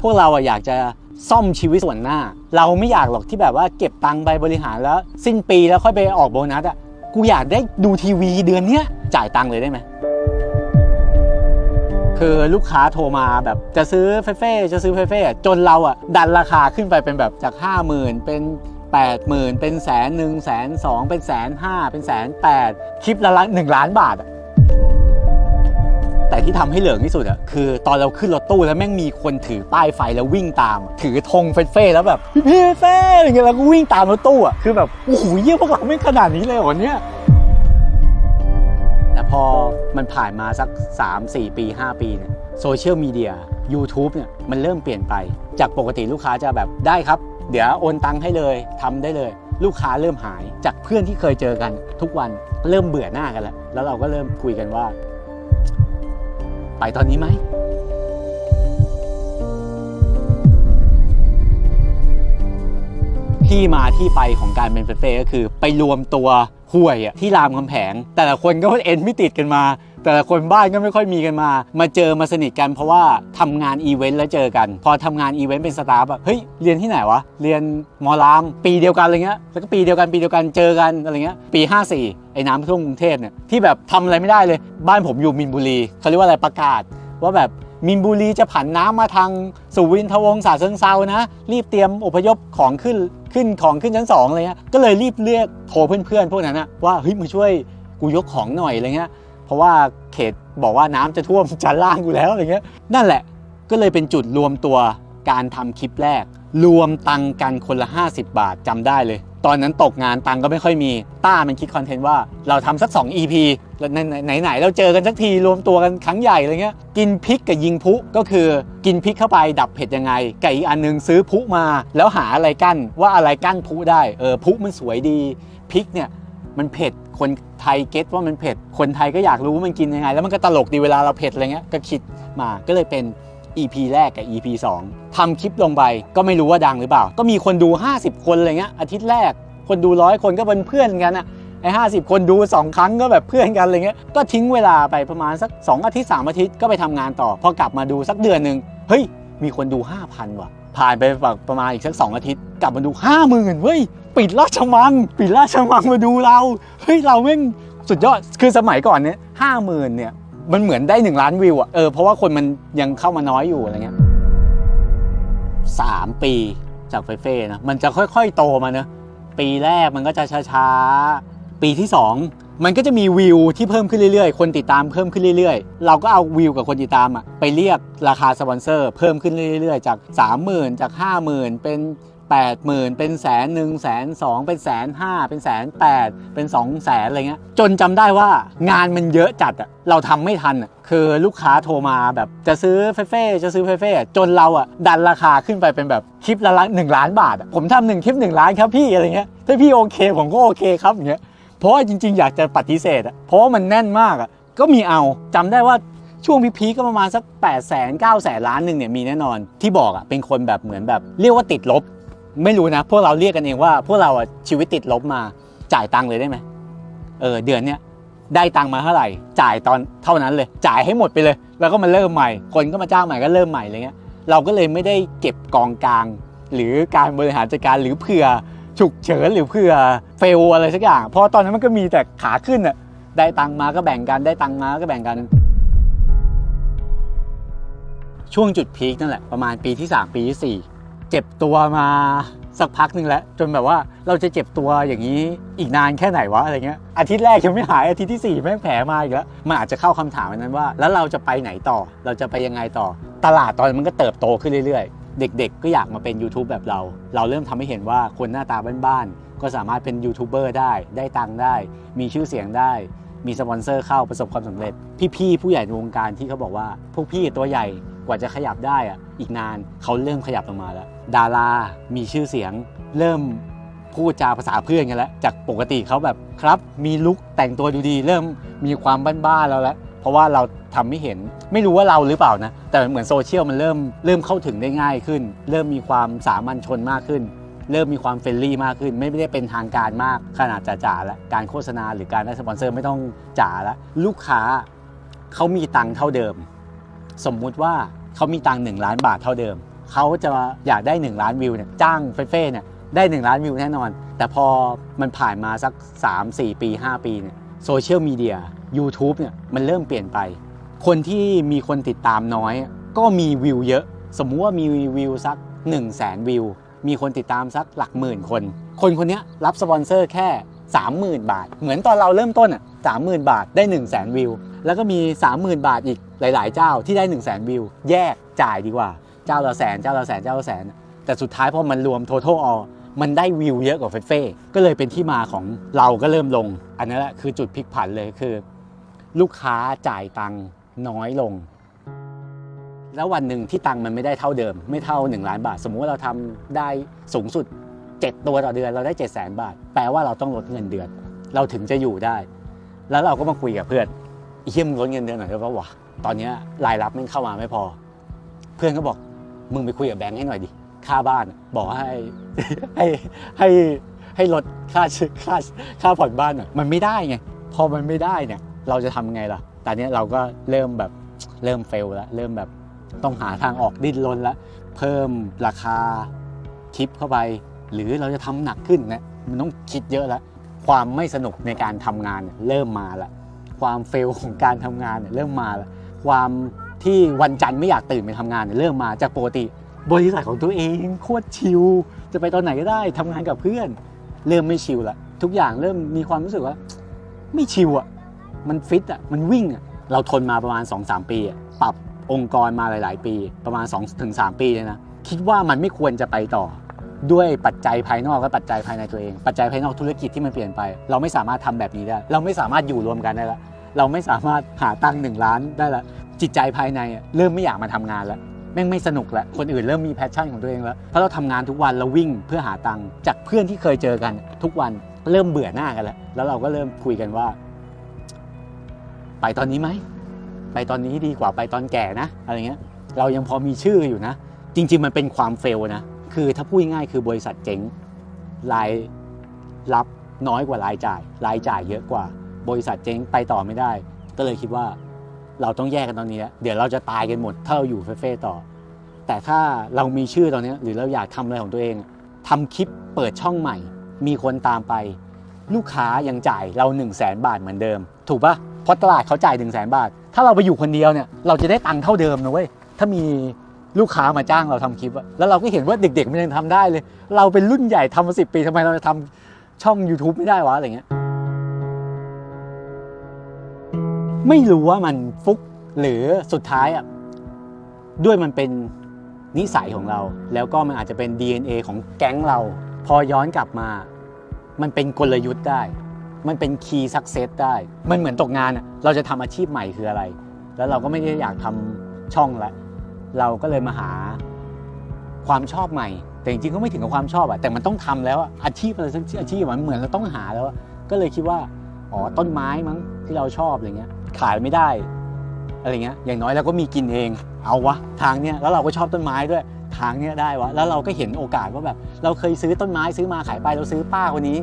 พวกเราอะอยากจะซ่อมชีวิตส่วนหน้า เราไม่อยากหรอกที่แบบว่าเก็บตังค์ไปบริหารแล้ว สิ้นปีแล้วค่อยไปออกโบนัสอะกูอยากได้ดูทีวีเดือนเนี้ยจ่ายตังค์เลยได้ไหมคือลูกค้าโทรมาแบบจะซื้อเฟ่เฟ่จะซื้อเฟ่เฟ่จนเราอะดันราคาขึ้นไปเป็นแบบจาก 5 0,000 เป็น 8 0,000 เป็นแสนหนึ่งแสนสองเป็นแสนห้าเป็นแสนแปดคลิปละละหนึ่งล้านบาทอะ แต่ที่ทำให้เหลืองที่สุดอะคือตอนเราขึ้นรถตู้แล้วแม่งมีคนถือป้ายไฟแล้ววิ่งตาม ถือธงเฟ่เฟ่แล้วแบบพี่เฟ่อะไรเงี้ยแล้วก็วิ่งตามรถตู้อะคือแบบโอ้โหเยี่ยพวกเราไม่ขนาดนี้เลยเหรอเนี่ยแต่พอมันผ่านมาสัก 3 4 ปี 5 ปีเนี่ยโซเชียลมีเดีย YouTube เนี่ยมันเริ่มเปลี่ยนไป จากปกติลูกค้าจะแบบได้ครับ เดี๋ยวโอนตังค์ให้เลยทำได้เลย ลูกค้าเริ่มหายจากเพื่อนที่เคยเจอกันทุกวันเริ่มเบื่อหน้ากันแล้ว แล้วเราก็เริ่มคุยกันว่า ไปตอนนี้ไหม ที่มาที่ไปของการเป็นเฟเฟ่ก็คือ ไปรวมตัวห่วยอะที่รามคำแผงแต่ละคนก็เอ็นไม่ติดกันมา แต่ละคนบ้านก็ไม่ค่อยมีกันมา มาเจอมาสนิทกันเพราะว่าทำงานอีเวนต์แล้วเจอกัน พอทำงานอีเวนต์เป็นสตาฟอะเฮ้ยเรียนที่ไหนวะ เรียนมอราม ปีเดียวกันอะไรเงี้ยแล้วก็ปีเดียวกันปีเดียวกันเจอกันอะไรเงี้ยปี 54 ไอ้น้ำท่วมกรุงเทพเนี่ยที่แบบทำอะไรไม่ได้เลย บ้านผมอยู่มินบุรีเขาเรียกว่าอะไรประกาศว่าแบบ มินบุรีจะผันน้ำมาทางสุวินทวงศ์สาเชิงเซานะ รีบเตรียมอพยพของขึ้นขึ้นของขึ้นชั้นสองเงี้ยก็เลยรีบเรียกโทรเพื่อนๆพวกนั้นนะว่าเฮ้ยมาช่วยกูยกของหน่อยอะไรเงี้ยเพราะว่าเขตบอกว่าน้ำจะท่วมชั้นล่างกูแล้วอะไรเงี้ยนั่นแหละก็เลยเป็นจุดรวมตัวการทำคลิปแรก รวมตังค์กันคนละ 50 บาทจำได้เลย ตอนนั้นตกงานตังก็ไม่ค่อยมีต้ามันคิดคอนเทนต์ว่าเราทำสัก 2 EP แล้วไหนไหนๆเราเจอกันสักทีรวมตัวกันครั้งใหญ่อะไรเงี้ยกินพริกกับยิงพุก็คือกินพริกเข้าไปดับเผ็ดยังไงกับอีกอันนึงซื้อพุมา แล้วหาอะไรกั้นว่าอะไรกั้นพุได้เออพุมันสวยดีพริกเนี่ยมันเผ็ดคนไทยเก็ตว่ามันเผ็ด คนไทยก็อยากรู้ว่ามันกินยังไง แล้วมันก็ตลกดีเวลาเราเผ็ดอะไรเงี้ยก็คิดมาก็เลยเป็น EP แรกกับ EP 2ทำคลิปลงไปก็ไม่รู้ว่าดังหรือเปล่า ก็มีคนดู 50 คนอะไรเงี้ยอาทิตย์แรก คนดูร้อยคนก็เป็นเพื่อนกันอะไอ้ห้าสิบคนดู 2 ครั้งก็แบบเพื่อนกันอะไรเงี้ยก็ทิ้งเวลาไปประมาณสัก 2 อาทิตย์ 3 อาทิตย์ก็ไปทำงานต่อ พอกลับมาดูสักเดือนหนึ่งเฮ้ย มีคนดู 5,000 ว่ะ ผ่านไปประมาณอีกสัก 2 อาทิตย์ กลับมาดู 50,000เฮ้ยปิดราชมัง ปิดราชมังมาดูเราเฮ้ยเราแม่งสุดยอดคือสมัยก่อนเนี่ยห้าหมื่นเนี่ย มันเหมือนได้1ล้านวิวอะเออเพราะว่าคนมันยังเข้ามาน้อยอยู่อะไรเงี้ยสามปีจากเฟเฟ่นะมันจะค่อยๆ โตมาเนอะปีแรกมันก็จะช้าๆ ปีที่ 2 มันก็จะมีวิวที่เพิ่มขึ้นเรื่อยๆ คนติดตามเพิ่มขึ้นเรื่อยๆ เราก็เอาวิวกับคนติดตามอะไปเรียกราคาสปอนเซอร์เพิ่มขึ้นเรื่อยๆ จาก 30,000 จาก 50,000 เป็น 80,000เป็นแสนหนึ่งแสนสองเป็นแสนห้าเป็นแสนแปดเป็น2 0 0แสนอะไรเงี้ยจนจำได้ว่างานมันเยอะจัดอะเราทำไม่ทันอะคือลูกค้าโทรมาแบบจะซื้อเฟ่ฟจะซื้อเฟ่ฟจนเราอะดันราคาขึ้นไปเป็นแบบคลิปละหนึ่งล้านบาทอะผมทำหนึ่งคลิปหนึ่งล้านครับพี่อะไรเงี้ยถ้าพี่โอเคผมก็โอเคครับอย่างเงี้ยเพราะว่าจริง ๆ อยากจะปฏิเสธอะเพราะว่ามันแน่นมากอะก็มีเอาจำได้ว่าช่วงพีคก็ประมาณสัก8 0 0แสน9แสนล้านหนึ่งเนี่ยมีแน่นอนที่บอกอะเป็นคนแบบเหมือนแบบเรียกว่าติดลบ ไม่รู้นะ พวกเราเรียกกันเองว่า พวกเราอะชีวิตติดลบมาจ่ายตังค์เลยได้ไหมเออเดือนเนี้ยได้ตังค์มาเท่าไหร่ จ่ายตอนเท่านั้นเลย จ่ายให้หมดไปเลย แล้วก็มาเริ่มใหม่ คนก็มาจ้างใหม่ก็เริ่มใหม่อะไรเงี้ยเราก็เลยไม่ได้เก็บกองกลาง หรือการบริหารจัดการหรือเผื่อฉุกเฉินหรือเผื่อเฟลอะไรสักอย่างเพราะตอนนั้นมันก็มีแต่ขาขึ้นอะได้ตังค์มาก็แบ่งกันได้ตังค์มาก็แบ่งกัน ช่วงจุดพีคนั่นแหละประมาณปีที่ 3 ปีที่4 เจ็บตัวมาสักพักหนึ่งแล้ว จนแบบว่าเราจะเจ็บตัวอย่างนี้อีกนานแค่ไหนวะอะไรเงี้ยอาทิตย์แรกยังไม่หายอาทิตย์ที่ 4 แม่งแผลมาอีกแล้วมันอาจจะเข้าคำถามอันนั้นว่า แล้วเราจะไปไหนต่อเราจะไปยังไงต่อ ตลาดตอนมันก็เติบโตขึ้นเรื่อยๆ เด็กๆ ก็อยากมาเป็น YouTube แบบเรา เราเริ่มทำให้เห็นว่าคนหน้าตาบ้านๆก็สามารถเป็นยูทูบเบอร์ได้ได้ตังค์ได้ มีชื่อเสียงได้มีสปอนเซอร์เข้าประสบความสำเร็จ พี่ๆผู้ใหญ่ในวงการที่เขาบอกว่าพวกพี่ตัวใหญ่ ว่าจะขยับได้อะอีกนานเขาเริ่มขยับลงมาแล้ว ดารามีชื่อเสียง เริ่มพูดจาภาษาเพื่อนกันแล้วจากปกติเขาแบบครับ มีลุคแต่งตัวดูดี เริ่มมีความบ้านๆแล้วแหละเพราะว่าเราทำไม่เห็นไม่รู้ว่าเราหรือเปล่านะ แต่เหมือนโซเชียลมันเริ่มเริ่มเข้าถึงได้ง่ายขึ้น เริ่มมีความสามัญชนมากขึ้น เริ่มมีความเฟรนลี่มากขึ้น ไม่ได้เป็นทางการมากขนาดจ๋าๆแล้วการโฆษณาหรือการได้สปอนเซอร์ไม่ต้องจ๋าแล้วลูกค้าเขามีตังค์เท่าเดิม สมมุติว่า เขามีตังค์หนึ่งล้านบาทเท่าเดิม เขาจะอยากได้ 1 ล้านวิวเนี่ยจ้างเฟ่ๆเนี่ยได้ 1 ล้านวิวแน่นอน แต่พอมันผ่านมาสัก 3-4 ปี 5 ปีเนี่ยโซเชียลมีเดีย YouTube เนี่ยมันเริ่มเปลี่ยนไป คนที่มีคนติดตามน้อย ก็มีวิวเยอะ สมมุติว่ามีวิวสัก 1 0 0 0 0แสนวิว มีคนติดตามสักหลักหมื่นคน คนคนนี้รับสปอนเซอร์แค่ 30,000 บาท เหมือนตอนเราเริ่มต้นอะ30,000บาทได้ 1 0 0 0 0แสนวิว แล้วก็มี 30,000 บาทอีกหลาย ๆ เจ้าที่ได้ 1 0 0 0 0แสนวิว แยกจ่ายดีกว่า เจ้าละแสนเจ้าละแสนเจ้าละแสน แต่สุดท้ายพอมันรวม total all มันได้วิวเยอะกว่าเฟเฟ่ก็เลยเป็นที่มาของเราก็เริ่มลง อันนั้นแหละคือจุดพลิกผันเลยคือ ลูกค้าจ่ายตังค์น้อยลง แล้ววันหนึ่งที่ตังค์มันไม่ได้เท่าเดิม ไม่เท่า 1 ล้านบาท สมมุติเราทำได้สูงสุด 7 ตัวต่อเดือนเราได้7 0 0 0 0 0 บาท แปลว่าเราต้องลดเงินเดือน เราถึงจะอยู่ได้ แล้วเราก็มาคุยกับเพื่อน เฮียมลดเงินเดือนหน่อยได้ปะวะตอนนี้รายรับมันเข้ามาไม่พอ เพื่อนก็บอกมึงไปคุยกับแบงค์ให้หน่อยดิค่าบ้านบอกให้ให้ให้ให้ลดค่าซื้อค่าค่าผ่อนบ้านหน่อยมันไม่ได้ไงพอมันไม่ได้เนี่ยเราจะทำไงล่ะตอนนี้เราก็เริ่มแบบเริ่มเฟลแล้วเริ่มแบบต้องหาทางออกดิ้นรนแล้วเพิ่มราคาคลิปเข้าไป หรือเราจะทำหนักขึ้นนะมันต้องคิดเยอะแล้วความไม่สนุกในการทำงานเนี่ยเริ่มมาแล้ว ความเฟลของการทำงานเนี่ยเริ่มมาแล้วความที่วันจันทร์ไม่อยากตื่นไปทำงานเนี่ยเริ่มมาจากปกติ บริษัทของตัวเองโคตรชิลจะไปตอนไหนก็ได้ทำงานกับเพื่อน เริ่มไม่ชิลละทุกอย่างเริ่มมีความรู้สึกว่า ไม่ชิลอะมันฟิตอะมันวิ่งอะเราทนมาประมาณ 2-3 ปีปรับองค์กรมาหลาย ๆ ปีประมาณ 2-3 ปีเลยนะคิดว่ามันไม่ควรจะไปต่อ ด้วยปัจจัยภายนอกและปัจจัยภายในตัวเอง ปัจจัยภายนอกธุรกิจที่มันเปลี่ยนไป เราไม่สามารถทำแบบนี้ได้ เราไม่สามารถอยู่รวมกันได้ละเราไม่สามารถหาตังค์หนึ่งล้านได้ละจิตใจภายในเริ่มไม่อยากมาทำงานแล้วแม่งไม่สนุกแล้วคนอื่นเริ่มมีแพชชั่นของตัวเองแล้วเพราะเราทำงานทุกวันเราวิ่งเพื่อหาตังค์จากเพื่อนที่เคยเจอกัน ทุกวันเริ่มเบื่อหน้ากันแล้วแล้วเราก็เริ่มคุยกันว่า ไปตอนนี้ไหมไปตอนนี้ดีกว่าไปตอนแก่นะอะไรเงี้ย เรายังพอมีชื่ออยู่นะ จริง ๆ มันเป็นความเฟลนะ คือถ้าพูดง่ายคือบริษัทเจ๊งรายรับน้อยกว่ารายจ่าย รายจ่ายเยอะกว่า บริษัทเจ๊งไปต่อไม่ได้ ก็เลยคิดว่าเราต้องแยกกันตอนนี้แล้วเดี๋ยวเราจะตายกันหมดถ้าเราอยู่เฟ่ๆต่อ แต่ถ้าเรามีชื่อตอนนี้หรือเราอยากทำอะไรของตัวเองทำคลิปเปิดช่องใหม่ มีคนตามไป ลูกค้ายังจ่ายเรา 1 0 0 0 0แสนบาทเหมือนเดิม ถูกปะเพราะตลาดเขาจ่าย 1 0 0 0 0แสนบาท ถ้าเราไปอยู่คนเดียวเนี่ยเราจะได้ตังค์เท่าเดิมนะเว้ยถ้ามี ลูกค้ามาจ้างเราทำคลิปอะแล้วเราก็เห็นว่าเด็กๆมันยังทำได้เลย เราเป็นรุ่นใหญ่ทำมาสิปีทำไมเราจะทำช่อง YouTube ไม่ได้วะอะไรเงี้ย ไม่รู้ว่ามันฟุกหรือสุดท้ายอะด้วยมันเป็นนิสัยของเรา แล้วก็มันอาจจะเป็น DNA ของแก๊งเรา พอย้อนกลับมา มันเป็นกลยุทธ์ได้ มันเป็นคีย์สักเซสได้ มันเหมือนตกงานอะเราจะทำอาชีพใหม่คืออะไร แล้วเราก็ไม่ได้อยากทำช่องละ เราก็เลยมาหาความชอบใหม่ แต่จริงๆก็ไม่ถึงกับความชอบอะแต่มันต้องทำแล้วอาชีพอะไรสักอาชีพมันเหมือนเราต้องหาแล้วก็เลยคิดว่าอ๋อต้นไม้มั้งที่เราชอบอะไรเงี้ย ขายไม่ได้อะไรเงี้ยอย่างน้อยเราก็มีกินเอง เอาวะทางเนี้ยแล้วเราก็ชอบต้นไม้ด้วยทางเนี้ยได้วะแล้วเราก็เห็นโอกาสว่าแบบ เราเคยซื้อต้นไม้ซื้อมาขายไปเราซื้อป้าคนนี้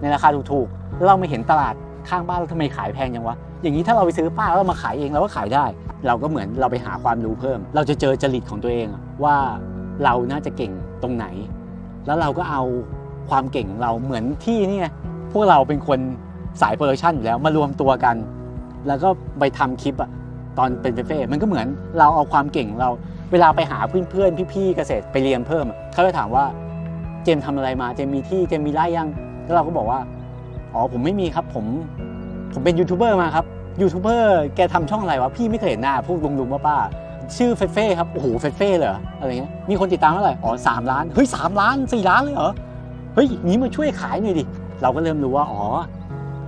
ในราคาถูกๆแล้วเราไม่เห็นตลาดข้างบ้านเราทำไมขายแพงจังวะอย่างนี้ถ้าเราไปซื้อป้าแล้วเรามาขายเองเราก็ขายได้ เราก็เหมือนเราไปหาความรู้เพิ่ม เราจะเจอจริตของตัวเองว่าเราน่าจะเก่งตรงไหน แล้วเราก็เอาความเก่งของเราเหมือนที่นี่พวกเราเป็นคนสายโปรดักชันอยู่แล้วมารวมตัวกัน แล้วก็ไปทำคลิปอะตอนเป็นเฟ่มันก็เหมือนเราเอาความเก่งเราเวลาไปหาเพื่อนๆพี่ๆเกษตรไปเรียนเพิ่มเขาจะถามว่าเจมส์ทำอะไรมาเจมมีที่เจมมีไร่ยังแล้วเราก็บอกว่าอ๋อผมไม่มีครับผมผมเป็นยูทูบเบอร์มาครับ ยูทูบเบอร์แกทำช่องอะไรวะ พี่ไม่เคยเห็นหน้าพูดลุงๆป้าๆชื่อเฟเฟ่ครับ โอ้โหเฟเฟ่เลยเหรออะไรเงี้ยมีคนติดตามเท่าไหร่อ๋อสามล้าน เฮ้ยสามล้านสี่ล้านเลยเหรอ เฮ้ยนี้มาช่วยขายหน่อยดิ เราก็เริ่มรู้ว่า อ๋อ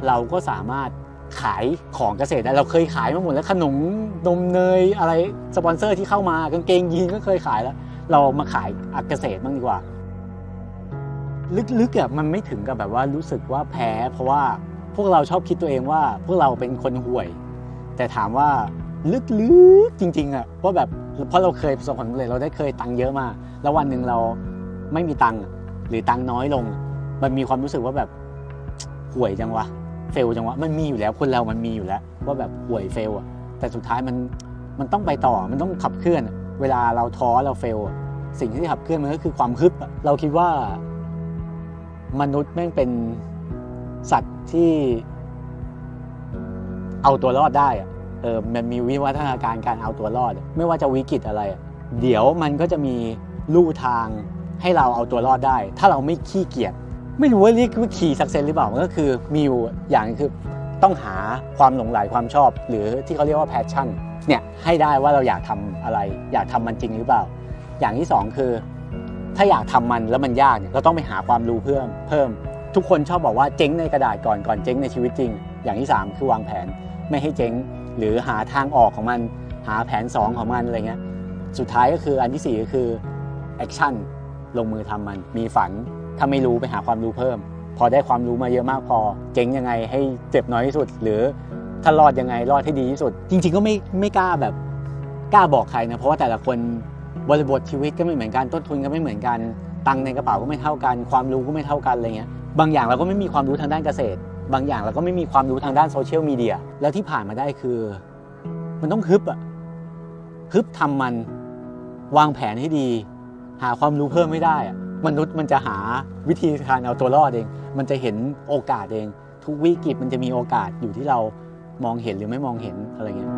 เราก็สามารถขายของเกษตรได้เราเคยขายมาหมดแล้วขนมนมเนยอะไรสปอนเซอร์ที่เข้ามากางเกงยีนก็เคยขายแล้ว เรามาขายอักเกษตรบ้างดีกว่า ลึกๆอะมันไม่ถึงกับแบบว่ารู้สึกว่าแพ้เพราะว่า พวกเราชอบคิดตัวเองว่าพวกเราเป็นคนห่วย แต่ถามว่าลึกๆจริงๆอะว่าแบบเพราะเราเคยประสบความสำเร็จเราได้เคยตังค์เยอะมากแล้ววันหนึ่งเราไม่มีตังค์หรือตังค์น้อยลง มันมีความรู้สึกว่าแบบห่วยจังวะเฟลจังวะมันมีอยู่แล้วคนเรามันมีอยู่แล้ว ว่าแบบห่วยเฟลอะแต่สุดท้ายมันมันต้องไปต่อมันต้องขับเคลื่อน เวลาเราท้อเราเฟลสิ่งที่ขับเคลื่อนมันก็คือความฮึบเราคิดว่ามนุษย์แม่งเป็น สัตว์ที่เอาตัวรอดได้อะเออมันมีวิวัฒนาการการเอาตัวรอด ไม่ว่าจะวิกฤตอะไร เดี๋ยวมันก็จะมีลู่ทางให้เราเอาตัวรอดได้ ถ้าเราไม่ขี้เกียจไม่รู้ว่าเรียกว่าขี่สักเซนหรือเปล่ามันก็คือมีอยู่อย่างคือต้องหาความหลงใหลความชอบ หรือที่เขาเรียกว่าแพชชั่นเนี่ยให้ได้ว่าเราอยากทำอะไร อยากทำมันจริงหรือเปล่า อย่างที่สองคือ ถ้าอยากทำมันแล้วมันยากเนี่ยเราต้องไปหาความรู้เพิ่มเพิ่ม ทุกคนชอบบอกว่าเจ๊งในกระดาษก่อนก่อนเจ๊งในชีวิตจริง อย่างที่สามคือวางแผนไม่ให้เจ๊ง หรือหาทางออกของมัน หาแผน 2 ของมันอะไรเงี้ยสุดท้ายก็คืออันที่ 4 ก็คือแอคชั่นลงมือทำมัน มีฝันถ้าไม่รู้ไปหาความรู้เพิ่ม พอได้ความรู้มาเยอะมากพอ เจ๊งยังไงให้เจ็บน้อยที่สุด หรือถ้ารอดยังไงรอดให้ดีที่สุด จริง ๆ ก็ไม่ไม่กล้าแบบกล้าบอกใครนะเพราะว่าแต่ละคนบริบทชีวิตก็ไม่เหมือนกันต้นทุนก็ไม่เหมือนกันตังในกระเป๋าก็ไม่เท่ากัน ความรู้ก็ไม่เท่ากันอะไรเงี้ย บางอย่างเราก็ไม่มีความรู้ทางด้านเกษตร บางอย่างเราก็ไม่มีความรู้ทางด้านโซเชียลมีเดียแล้วที่ผ่านมาได้คือ มันต้องฮึบอะฮึบทำมันวางแผนให้ดี หาความรู้เพิ่มไม่ได้อะมนุษย์มันจะหาวิธีการเอาตัวรอดเอง มันจะเห็นโอกาสเอง ทุกวิกฤตมันจะมีโอกาสอยู่ที่เรามองเห็นหรือไม่มองเห็นอะไรเงี้ย